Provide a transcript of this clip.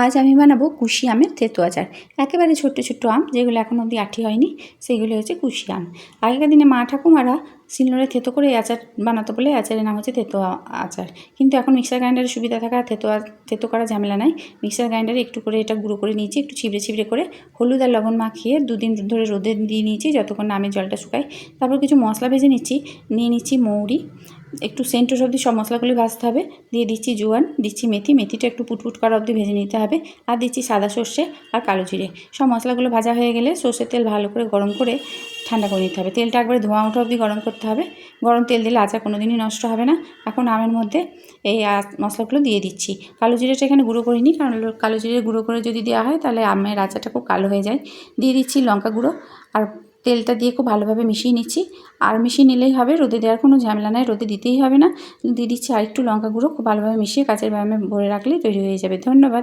আজ আমি বানাবো কুশি আমের তেতো আচার একেবারে ছোট্ট ছোট্ট আম, যেগুলো এখন অবধি আঠি হয়নি, সেগুলো হচ্ছে কুশি আম। আগেকার দিনে মা ঠাকুমারা শিলনোড়ে থেতো করে আচার বানাতো বলে আচারের নাম হচ্ছে তেতো আচার। কিন্তু এখন মিক্সার গ্রাইন্ডারের সুবিধা থাকা থেতো থেতো করা ঝামেলা নাই। মিক্সার গ্রাইন্ডারে একটু করে এটা গুঁড়ো করে নিয়েছি, একটু ছিবড়ে ছিবড়ে করে হলুদ আর লবণ মাখিয়ে দুদিন ধরে রোদে দিয়ে নিয়েছি, যতক্ষণ না আমের জলটা শুকায়। তারপর কিছু মশলা ভেজে নিচ্ছি, নিয়ে নিচ্ছি মৌরি। একটু সেন্ট অবধি সব মশলাগুলি ভাজতে হবে। দিয়ে দিচ্ছি জোয়ান, দিচ্ছি মেথি, মেথিটা একটু পুটপুট করা অবধি ভেজে নিতে হবে। আর দিচ্ছি সাদা সর্ষে আর কালো জিরে। সব মশলাগুলো ভাজা হয়ে গেলে সর্ষের তেল ভালো করে গরম করে ঠান্ডা করে নিতে হবে। তেলটা একবারে ধোঁয়া ওঠা অবধি গরম করতে হবে। গরম তেল দিলে আচার কোনো দিনই নষ্ট হবে না। এখন আমের মধ্যে এই মশলাগুলো দিয়ে দিচ্ছি। কালো জিরেটা এখানে গুঁড়ো করিনি কারণ কালো জিরে গুঁড়ো করে যদি দেওয়া হয় তাহলে আমের আচারটা খুব কালো হয়ে যায়। দিয়ে দিচ্ছি লঙ্কা গুঁড়ো। আর তেলটা দিয়ে খুব ভালোভাবে মিশিয়ে নিচ্ছি। আর মিশিয়ে নিলেই হবে, রোদে দেওয়ার কোনো ঝামেলা নাই, রোদে দিতেই হবে না। দিয়ে দিচ্ছি আর একটু লঙ্কা গুঁড়ো, খুব ভালোভাবে মিশিয়ে কাঁচের ব্যায়ামে ভরে রাখলেই তৈরি হয়ে যাবে। ধন্যবাদ।